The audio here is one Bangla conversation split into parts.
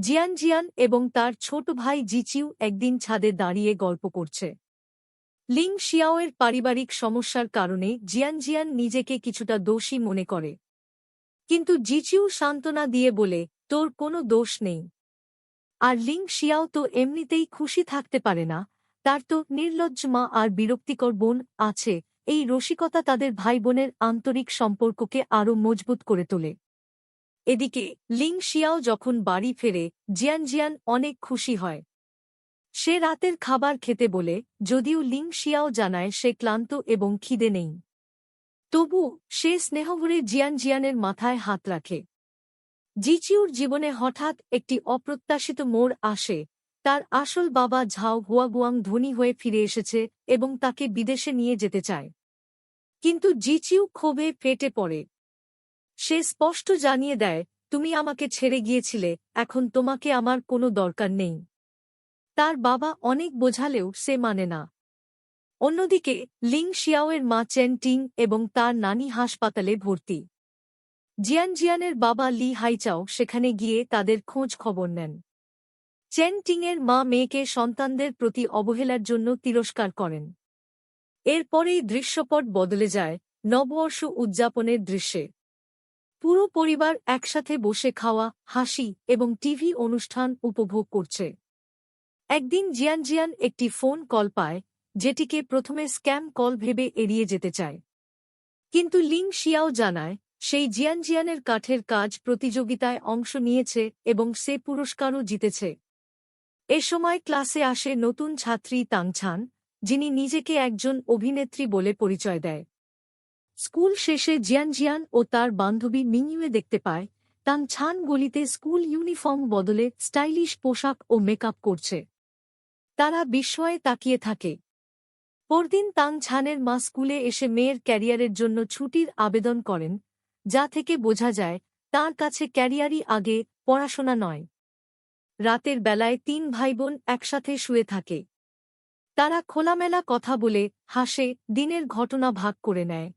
জিয়ান জিয়ান এবং তার ছোট ভাই জিচিউ একদিন ছাদে দাঁড়িয়ে গল্প করছে। লিং শিয়াওয়ের পারিবারিক সমস্যার কারণে জিয়ান জিয়ান নিজেকে কিছুটা দোষী মনে করে। কিন্তু জিচিউ সান্ত্বনা দিয়ে বলে, তোর কোনো দোষ নেই। আর লিং শিয়াও তো এমনিতেই খুশি থাকতে পারে না। তার তো নির্লজ্জ মা আর বিরক্তিকর বোন আছে। এই রসিকতা তাদের ভাই বোনের আন্তরিক সম্পর্ককে আরও মজবুত করে তোলে। এদিকে লিং শিয়াও যখন বাড়ি ফেরে জিয়ান জিয়ান অনেক খুশি হয়। সে রাতের খাবার খেতে বলে, যদিও লিং শিয়াও জানায় সে ক্লান্ত এবং খিদে নেই। তবু সে স্নেহভরে জিয়ান জিয়ানের মাথায় হাত রাখে। জিচিউর জীবনে হঠাৎ একটি অপ্রত্যাশিত মোড় আসে। তার আসল বাবা ঝাও হুয়াগুয়াং ধনী হয়ে ফিরে এসেছে এবং তাকে বিদেশে নিয়ে যেতে চায়। কিন্তু জিচিউ ক্ষোভে ফেটে পড়ে। সে স্পষ্ট জানিয়ে দেয়, তুমি আমাকে ছেড়ে গিয়েছিলে, এখন তোমাকে আমার কোনো দরকার নেই। তার বাবা অনেক বোঝালেও সে মানে না। অন্যদিকে, লিং শিয়াওয়ের মা চেন টিং এবং তার নানি হাসপাতালে ভর্তি। জিয়ান জিয়ানের বাবা লি হাইচাও সেখানে গিয়ে তাদের খোঁজ খবর নেন। চেন টিংয়ের মা মেয়েকে সন্তানদের প্রতি অবহেলার জন্য তিরস্কার করেন। এরপরেই দৃশ্যপট বদলে যায়, নববর্ষ উদযাপনের দৃশ্যে। পুরো পরিবার একসাথে বসে খাওয়া, হাসি এবং টিভি অনুষ্ঠান উপভোগ করছে। একদিন জিয়ান জিয়ান একটি ফোন কল পায়, যেটিকে প্রথমে স্ক্যাম কল ভেবে এড়িয়ে যেতে চায়। কিন্তু লিং শিয়াও জানায়, সেই জিয়ান জিয়ানের কাঠের কাজ প্রতিযোগিতায় অংশ নিয়েছে এবং সে পুরস্কারও জিতেছে। এ সময় ক্লাসে আসে নতুন ছাত্রী তাংছান, যিনি নিজেকে একজন অভিনেত্রী বলে পরিচয় দেয়। স্কুল শেষে জিয়ান জিয়ান ও তার বান্ধবী মিংইউয়ে দেখতে পায় তাং ছান গলিতে স্কুল ইউনিফর্ম বদলে স্টাইলিশ পোশাক ও মেকআপ করছে। তারা বিস্ময়ে তাকিয়ে থাকে। পরদিন তাং ছানের মা স্কুলে এসে মেয়ের ক্যারিয়ারের জন্য ছুটির আবেদন করেন, যা থেকে বোঝা যায় তার কাছে ক্যারিয়ারই আগে পড়াশোনা নয়। রাতের বেলায় তিন ভাইবোন একসাথে শুয়ে থাকে। তারা খোলামেলা কথা বলে হাসে, দিনের ঘটনা ভাগ করে নেয়।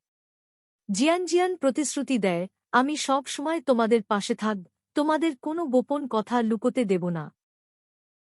জিয়ান জিয়ান প্রতিশ্রুতি দেয়, আমি সব সময় তোমাদের পাশে থাকব তোমাদের কোনো গোপন কথা লুকোতে দেব না।